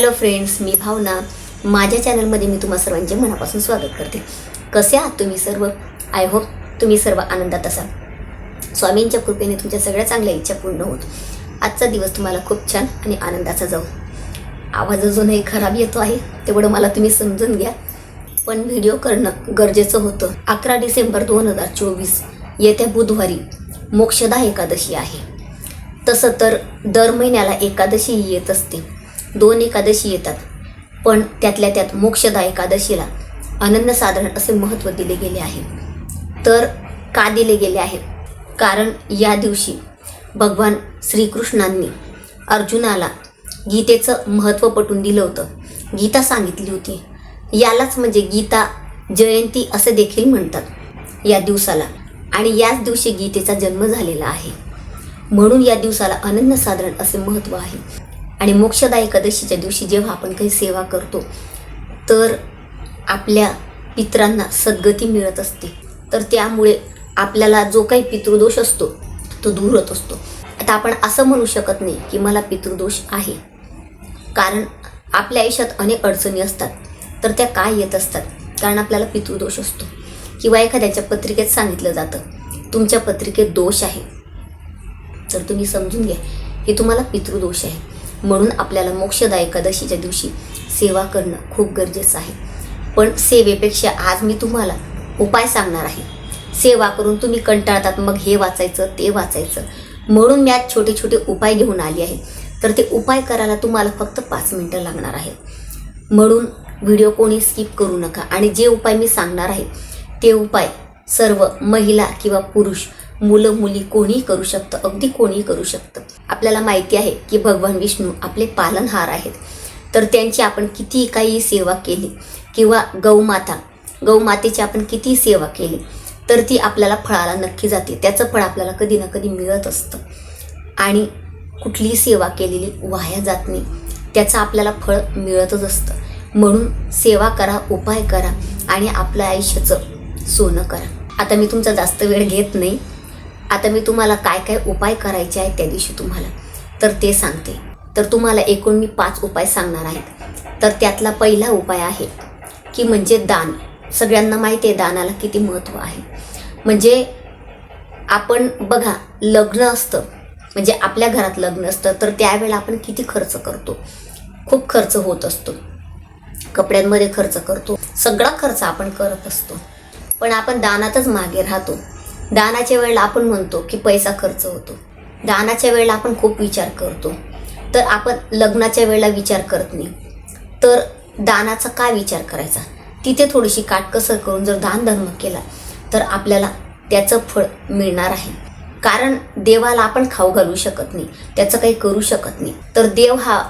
Hello friends मी भावना. माझ्या चॅनलमध्ये मी तुम्हा सर्वांचे मनापासून स्वागत करते. कसे आहात तुम्ही सर्व? आय होप तुम्ही सर्व आनंदात असाल. स्वामींच्या कृपेने तुमच्या सगळ्या चांगल्या इच्छा पूर्ण होत. आजचा दिवस तुम्हाला खूप छान आणि आनंदाचा जाऊ. आवाज अजूनही खराब येतो आहे तेवढं मला तुम्ही समजून घ्या. पण व्हिडिओ करणं गरजेचं होतं. अकरा डिसेंबर दोन हजार चोवीस येत्या बुधवारी मोक्षदा एकादशी आहे. तसं तर दर महिन्याला एकादशी येत असते. दोन एकादशी येतात पण त्यातल्या त्यात मोक्षदा एकादशीला अनन्यसाधारण असे महत्त्व दिले गेले आहे. तर का दिले गेले आहे? कारण या दिवशी भगवान श्रीकृष्णांनी अर्जुनाला गीतेचं महत्त्व पटून दिलं होतं. गीता सांगितली होती. यालाच म्हणजे गीता जयंती असे देखील म्हणतात या दिवसाला. आणि याच दिवशी गीतेचा जन्म झालेला आहे. म्हणून या दिवसाला अनन्यसाधारण असे महत्त्व आहे. आणि मोक्षदा एकादशीच्या दिवशी जेव्हा आपण काही सेवा करतो तर आपल्या पित्रांना सद्गती मिळत असते. तर त्यामुळे आपल्याला जो काही पितृदोष असतो तो दूर होत असतो. आता आपण असं म्हणू शकत नाही की मला पितृदोष आहे. कारण आपल्या आयुष्यात अनेक अडचणी असतात. तर त्या काय येत असतात? कारण आपल्याला पितृदोष असतो. किंवा एखाद्याच्या पत्रिकेत सांगितलं जातं तुमच्या पत्रिकेत दोष आहे. तर तुम्ही समजून घ्या की तुम्हाला पितृदोष आहे. म्हणून आपल्याला मोक्षदा एकादशीच्या दिवशी सेवा करणं खूप गरजेचं आहे. पण सेवेपेक्षा आज मी तुम्हाला उपाय सांगणार आहे. सेवा करून तुम्ही कंटाळतात मग हे वाचायचं ते वाचायचं. म्हणून मी आज छोटे छोटे उपाय घेऊन आली आहे. तर ते उपाय करायला तुम्हाला फक्त पाच मिनटं लागणार आहेत. म्हणून व्हिडिओ कोणी स्किप करू नका. आणि जे उपाय मी सांगणार आहे ते उपाय सर्व महिला किंवा पुरुष मुलं मुली कोणीही करू शकतं अगदी कोणीही करू शकतं. आपल्याला माहिती आहे की भगवान विष्णू आपले पालनहार आहेत. तर त्यांची आपण कितीही काही सेवा केली किंवा गौमाता गौमातेची आपण कितीही सेवा केली तर ती आपल्याला फळाला नक्की जाते. त्याचं फळ आपल्याला कधी ना कधी मिळत असतं. आणि कुठलीही सेवा केलेली वाया जात नाही. त्याचं आपल्याला फळ मिळतच असतं. म्हणून सेवा करा उपाय करा आणि आपल्या आयुष्याचं सोनं करा. आता मी तुमचा जास्त वेळ घेत नाही. आता मी तुम्हाला काय काय उपाय करायचे आहेत त्या दिवशी तुम्हाला. तर ते सांगते. तर तुम्हाला एकूण मी पाच उपाय सांगणार आहेत. तर त्यातला पहिला उपाय आहे की म्हणजे दान. सगळ्यांना माहिती आहे दानाला किती महत्त्व आहे. म्हणजे आपण बघा लग्न असतं. म्हणजे आपल्या घरात लग्न असतं तर त्यावेळेला आपण किती खर्च करतो? खूप खर्च होत असतो. कपड्यांमध्ये खर्च करतो. सगळा खर्च आपण करत असतो. पण आपण दानातच मागे राहतो. दानाच्या वेळेला आपण म्हणतो की पैसा खर्च होतो. दानाच्या वेळेला आपण खूप विचार करतो. तर आपण लग्नाच्या वेळेला विचार करत नाही. तर दानाचा काय विचार करायचा? तिथे थोडीशी काटकसर करून जर दान धर्म केला तर आपल्याला त्याचं फळ मिळणार आहे. कारण देवाला आपण खाऊ घालू शकत नाही. त्याचं काही करू शकत नाही. तर देव हा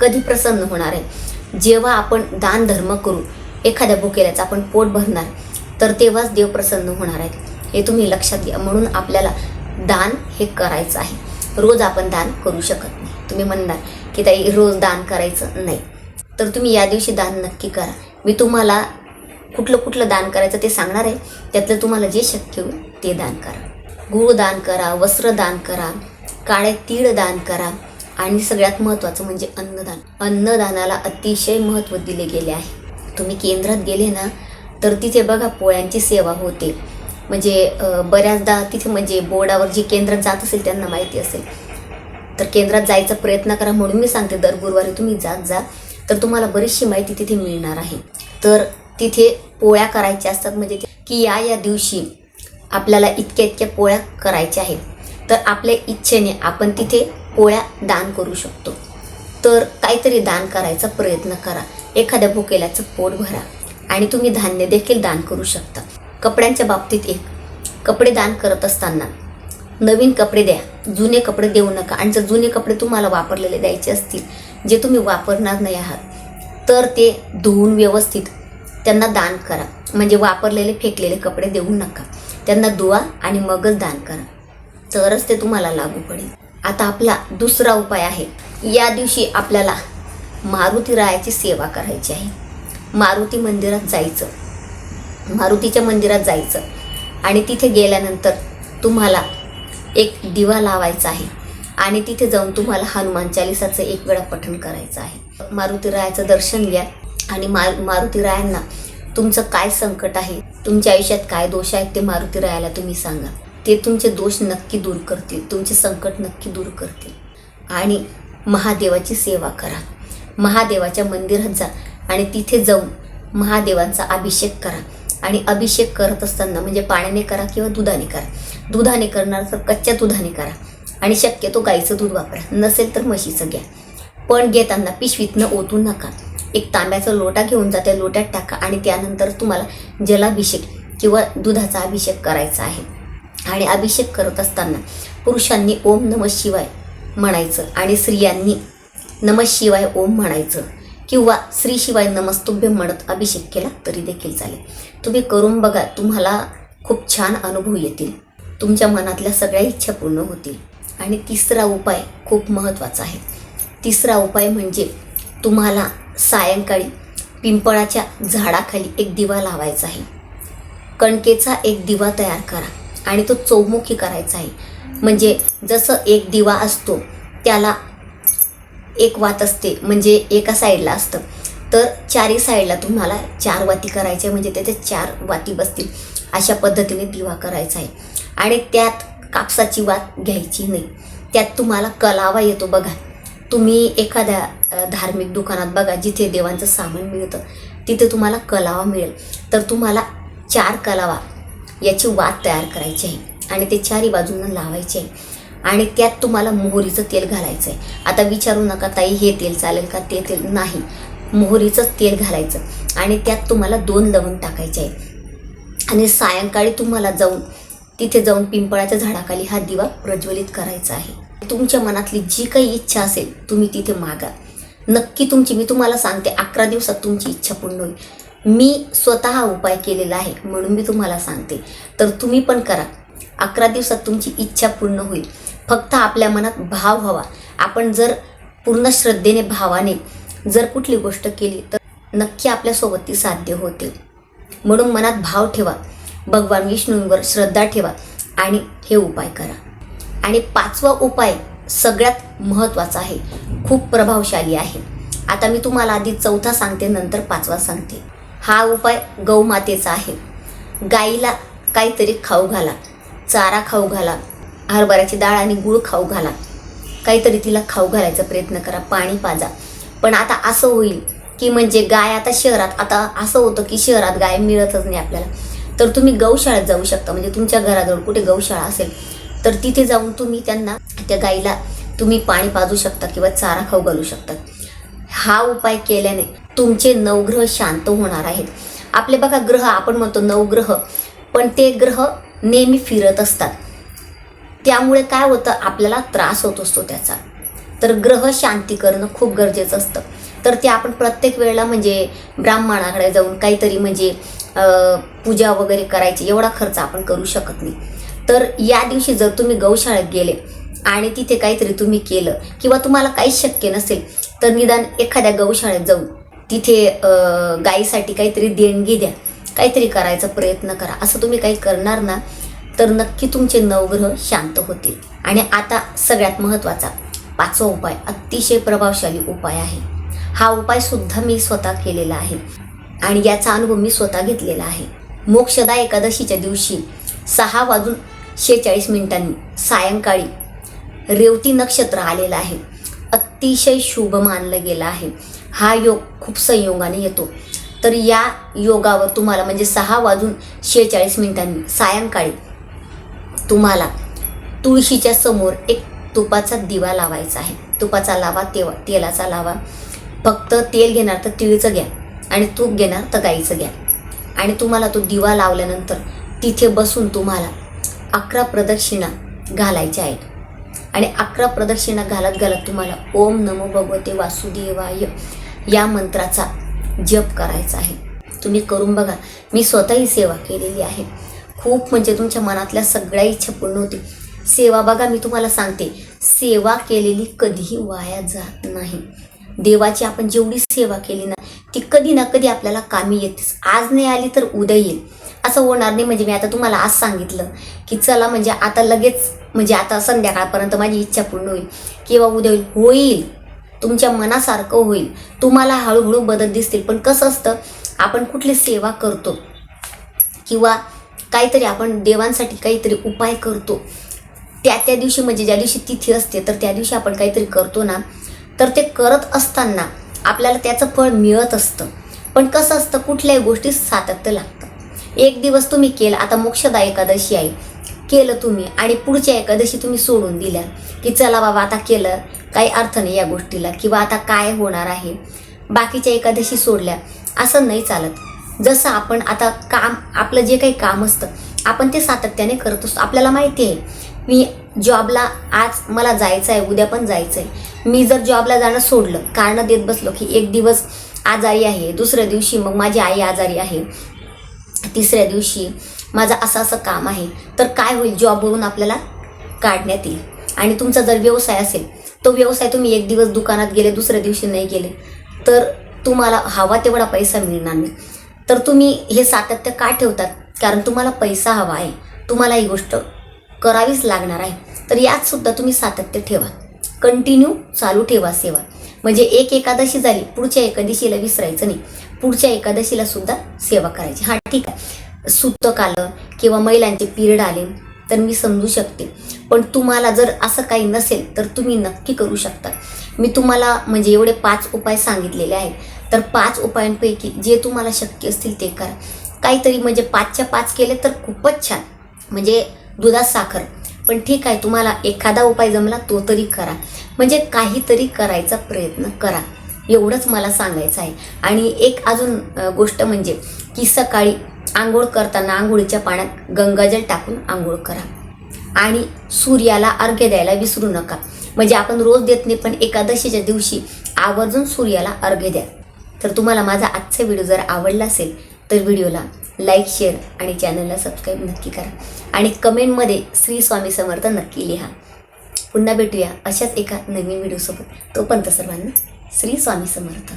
कधी प्रसन्न होणार आहे? जेव्हा आपण दान धर्म करू एखाद्या भुकेल्याचं आपण पोट भरणार तर तेव्हाच देव प्रसन्न होणार आहेत. हे तुम्ही लक्षात घ्या. म्हणून आपल्याला दान हे करायचं आहे. रोज आपण दान करू शकत नाही. तुम्ही म्हणणार की ताई रोज दान करायचं नाही. तर तुम्ही या दिवशी दान नक्की करा. मी तुम्हाला कुठलं कुठलं दान करायचं ते सांगणार आहे. त्यातलं तुम्हाला जे शक्य होईल ते दान करा. गूळ दान करा वस्त्र दान करा काळे तीळ दान करा आणि सगळ्यात महत्त्वाचं म्हणजे अन्नदान. अन्नदानाला अतिशय महत्त्व दिले गेले आहे. तुम्ही केंद्रात गेले ना तर तिथे बघा पोळ्यांची सेवा होते. म्हणजे बऱ्याचदा तिथे म्हणजे बोर्डावर जी केंद्रात जात असेल त्यांना माहिती असेल. तर केंद्रात जायचा प्रयत्न करा म्हणून मी सांगते दर गुरुवारी तुम्ही जात जा. तर तुम्हाला बरीचशी माहिती तिथे मिळणार आहे. तर तिथे पोळ्या करायच्या असतात म्हणजे की या या दिवशी आपल्याला इतक्या इतक्या पोळ्या करायच्या आहेत. तर आपल्या इच्छेने आपण तिथे पोळ्या दान करू शकतो. तर काहीतरी दान करायचा प्रयत्न करा. एखाद्या भुकेल्याचं पोट भरा आणि तुम्ही धान्य देखील दान करू शकता. कपड्यांच्या बाबतीत एक. कपडे दान करत असताना. नवीन कपडे द्या. जुने कपडे देऊ नका. आणि जर जुने कपडे तुम्हाला वापरलेले द्यायचे असतील जे तुम्ही वापरणार नाही आहात तर ते धुवून व्यवस्थित त्यांना दान करा. म्हणजे वापरलेले फेकलेले कपडे देऊ नका. त्यांना धुवा आणि मगच दान करा. तरच ते तुम्हाला लागू पडेल. आता आपला दुसरा उपाय आहे. या दिवशी आपल्याला मारुती रायाची सेवा करायची आहे. मारुती मंदिरात जायचं. मारुतीच्या मंदिरात जायचं. आणि तिथे गेल्यानंतर तुम्हाला एक दिवा लावायचा आहे. आणि तिथे जाऊन तुम्हाला हनुमान चालिसाचं एक वेळा पठण करायचं आहे. मारुतीरायाचं दर्शन घ्या. आणि मा मारुतीरायांना तुमचं काय संकट आहे तुमच्या आयुष्यात काय दोष आहेत ते मारुतीरायाला तुम्ही सांगा. ते तुमचे दोष नक्की दूर करतील तुमचे संकट नक्की दूर करतील. आणि महादेवाची सेवा करा. महादेवाच्या मंदिरात जा आणि तिथे जाऊन महादेवांचा अभिषेक करा. आणि अभिषेक करत असताना म्हणजे पाण्याने करा किंवा दुधाने करा. दुधाने करणार तर कच्च्या दुधाने करा. आणि शक्यतो गाईचं दूध वापरा. नसेल तर म्हशीचं घ्या. पण घेताना पिशवीतनं ओतू नका. एक तांब्याचा लोटा घेऊन जा त्या लोट्यात टाका आणि त्यानंतर तुम्हाला जलाभिषेक किंवा दुधाचा अभिषेक करायचा आहे. आणि अभिषेक करत असताना पुरुषांनी ओम नम शिवाय म्हणायचं आणि स्त्रियांनी नम शिवाय ओम म्हणायचं. किंवा श्री शिवाय नमस्तुभ्य म्हणत अभिषेक केला तरी देखील चालेल. तुम्ही करून बघा तुम्हाला खूप छान अनुभव येतील. तुमच्या मनातल्या सगळ्या इच्छा पूर्ण होतील. आणि तिसरा उपाय खूप महत्त्वाचा आहे. तिसरा उपाय म्हणजे तुम्हाला सायंकाळी पिंपळाच्या झाडाखाली एक दिवा लावायचा आहे. कणकेचा एक दिवा तयार करा आणि तो चौमुखी करायचा आहे. म्हणजे जसं एक दिवा असतो त्याला एक वात असते म्हणजे एका साईडला असतं. तर चारही साईडला तुम्हाला चार वाती करायच्या म्हणजे त्याचे चार वाती बसतील. अशा पद्धतीने दिवा करायचा आहे. आणि त्यात कापसाची वात घ्यायची नाही. त्यात तुम्हाला कलावा येतो बघा. तुम्ही एखाद्या धार्मिक दुकानात बघा जिथे देवांचं सामान मिळतं तिथे तुम्हाला कलावा मिळेल. तर तुम्हाला चार कलावा याची वात तयार करायची आहे. आणि ते चारही बाजूंना लावायचे आहे. आणि त्यात तुम्हाला मोहरीचं तेल घालायचं आहे आता विचारू नका ताई हे तेल चालेल का ते तेल नाही. मोहरीचंच तेल घालायचं. आणि त्यात तुम्हाला दोन लवंग टाकायचे आहे आणि सायंकाळी तुम्हाला जाऊन तिथे जाऊन पिंपळाच्या झाडाखाली हा दिवा प्रज्वलित करायचा आहे. तुमच्या मनातली जी काही इच्छा असेल तुम्ही तिथे मागा. नक्की तुमची मी तुम्हाला सांगते अकरा दिवसात तुमची इच्छा पूर्ण होईल. मी स्वतः उपाय केलेला आहे म्हणून मी तुम्हाला सांगते. तर तुम्ही पण करा. अकरा दिवसात तुमची इच्छा पूर्ण होईल. फक्त आपल्या मनात भाव हवा आपण जर पूर्ण श्रद्धेने भावाने जर कुठली गोष्ट केली तर नक्की आपल्यासोबत ती साध्य होते. म्हणून मनात भाव ठेवा. भगवान विष्णूंवर श्रद्धा ठेवा आणि हे उपाय करा. आणि पाचवा उपाय सगळ्यात महत्त्वाचा आहे. खूप प्रभावशाली आहे. आता मी तुम्हाला आधी चौथा सांगते नंतर पाचवा सांगते. हा उपाय गौमातेचा आहे. गाईला काहीतरी खाऊ घाला. चारा खाऊ घाला हरभऱ्याची डाळ आणि गूळ खाऊ घाला. काहीतरी तिला खाऊ घालायचा प्रयत्न करा पाणी पाजा. पण आता असं होईल की म्हणजे गाय आता शहरात आता असं होतं की शहरात गाय मिळतच नाही आपल्याला. तर तुम्ही गौशाळेत जाऊ शकता म्हणजे तुमच्या घराजवळ कुठे गौशाळा असेल तर तिथे जाऊन तुम्ही त्यांना त्या गाईला तुम्ही पाणी पाजू शकता किंवा चारा खाऊ घालू शकता. हा उपाय केल्याने तुमचे नवग्रह शांत होणार आहेत. आपले बघा ग्रह आपण म्हणतो नवग्रह पण ते ग्रह नेहमी फिरत असतात. त्यामुळे काय होतं आपल्याला त्रास होत असतो त्याचा. तर ग्रह शांती करणं खूप गरजेचं असतं. तर ते आपण प्रत्येक वेळेला म्हणजे ब्राह्मणाकडे जाऊन काहीतरी म्हणजे पूजा वगैरे करायची एवढा खर्च आपण करू शकत नाही. तर या दिवशी जर तुम्ही गौशाळेत गेले आणि तिथे काहीतरी तुम्ही केलं किंवा तुम्हाला काहीच शक्य नसेल तर निदान एखाद्या गौशाळेत जाऊन तिथे गाईसाठी गायीसाठी काहीतरी देणगी द्या. काहीतरी करायचा प्रयत्न करा. असं तुम्ही काही करणार ना तर नक्की तुमचे नवग्रह शांत होतील. आणि आता सगळ्यात महत्त्वाचा पाचवा उपाय अतिशय प्रभावशाली उपाय आहे. हा उपाय सुद्धा मी स्वतः केलेला आहे. आणि याचा अनुभव मी स्वतः घेतलेला आहे. मोक्षदा एकादशीच्या दिवशी सहा वाजून शेहेचाळीस मिनिटांनी सायंकाळी रेवती नक्षत्र आलेलं आहे. अतिशय शुभ मानलं गेलं आहे. हा योग खूप संयोगाने येतो. तर या योगावर तुम्हाला म्हणजे सहा वाजून शेहेचाळीस मिनिटांनी सायंकाळी तुम्हाला तुळशीच्या समोर एक तुपाचा दिवा लावायचा आहे. तुपाचा लावा तेवा तेलाचा लावा. फक्त तेल घेणार तर तिळीचं घ्या आणि तूप घेणार तर गाईचं घ्या. आणि तुम्हाला तो दिवा लावल्यानंतर तिथे बसून तुम्हाला अकरा प्रदक्षिणा घालायच्या आहेत. आणि अकरा प्रदक्षिणा घालत घालत तुम्हाला ओम नमो भगवते वासुदेवाय या मंत्राचा जप करायचा आहे. तुम्ही करून बघा. मी स्वतःही सेवा केलेली आहे. खूप म्हणजे तुमच्या मनातल्या सगळ्या इच्छा पूर्ण होती सेवा बघा मी तुम्हाला सांगते. सेवा केलेली कधीही वाया जात नाही. देवाची आपण जेवढी सेवा केली ना ती कधी ना कधी आपल्याला कामी येतेच. आज नाही आली तर उद्या येईल. असं होणार नाही. म्हणजे मी आता तुम्हाला आज सांगितलं की चला म्हणजे आता लगेच म्हणजे आता संध्याकाळपर्यंत माझी इच्छा पूर्ण होईल. किंवा उद्या होईल. होईल. तुमच्या मनासारखं होईल. तुम्हाला हळूहळू बदल दिसतील. पण कसं असतं आपण कुठली सेवा करतो किंवा काहीतरी आपण देवांसाठी काहीतरी उपाय करतो त्या त्या दिवशी म्हणजे ज्या दिवशी तिथी असते तर त्या दिवशी आपण काहीतरी करतो ना तर ते करत असताना आपल्याला त्याचं फळ मिळत असतं. पण कसं असतं कुठल्याही गोष्टी सातत्य लागतं. एक दिवस तुम्ही केलं आता मोक्षदा एकादशी आहे. केलं तुम्ही आणि पुढच्या एकादशी तुम्ही सोडून दिल्या की चला बाबा आता केलं. काही अर्थ नाही या गोष्टीला किंवा आता काय होणार आहे? बाकीच्या एकादशी सोडल्या. असं नाही चालत. जसं आपण आता काम आपलं जे काही काम असतं आपण ते सातत्याने करत असतो. आपल्याला माहिती आहे मी जॉबला आज मला जायचं आहे उद्या पण जायचं आहे. मी जर जॉबला जाणं सोडलं कारणं देत बसलो की एक दिवस आजारी आहे दुसऱ्या दिवशी मग माझी आई आजारी आहे. तिसऱ्या दिवशी माझं असं असं काम आहे तर काय होईल जॉबवरून आपल्याला काढण्यात येईल? आणि तुमचा जर व्यवसाय असेल तो व्यवसाय तुम्ही एक दिवस दुकानात गेले दुसऱ्या दिवशी नाही गेले तर तुम्हाला हवा तेवढा पैसा मिळणार नाही. तर तुम्ही हे सातत्य का ठेवतात? कारण तुम्हाला पैसा हवा आहे. तुम्हाला ही गोष्ट करावीच लागणार आहे. तर यात सुद्धा तुम्ही सातत्य ठेवा. कंटिन्यू चालू ठेवा सेवा. म्हणजे एक एकादशी झाली पुढच्या एकादशीला विसरायचं नाही. पुढच्या एकादशीला सुद्धा सेवा करायची. हां ठीक आहे. सुतक आलं किंवा महिलांचे पिरियड आले तर मी समजू शकते. पण तुम्हाला जर असं काही नसेल तर तुम्ही नक्की करू शकता. मी तुम्हाला म्हणजे एवढे पाच उपाय सांगितलेले आहेत. तर पाच उपायांपैकी जे तुम्हाला शक्य असतील ते करा. काहीतरी म्हणजे पाचच्या पाच केले तर खूपच छान. म्हणजे दुधात साखर. पण ठीक आहे तुम्हाला एखादा उपाय जमला तो तरी करा. म्हणजे काहीतरी करायचा प्रयत्न करा. एवढंच मला सांगायचं आहे. आणि एक अजून गोष्ट म्हणजे की सकाळी आंघोळ करताना आंघोळीच्या पाण्यात गंगाजल टाकून आंघोळ करा. आणि सूर्याला अर्घ्य द्यायला विसरू नका. म्हणजे आपण रोज देत नाही पण एकादशीच्या दिवशी आवर्जून सूर्याला अर्घ्य द्या. तर तुम्हाला माझा आजचा व्हिडिओ जर आवडला असेल तर व्हिडिओला लाईक शेअर आणि चॅनलला सबस्क्राईब नक्की करा. आणि कमेंटमध्ये श्री स्वामी समर्थ नक्की लिहा. पुन्हा भेटूया अशाच एका नवीन व्हिडिओसोबत. तोपर्यंत सर्वांना श्री स्वामी समर्थ.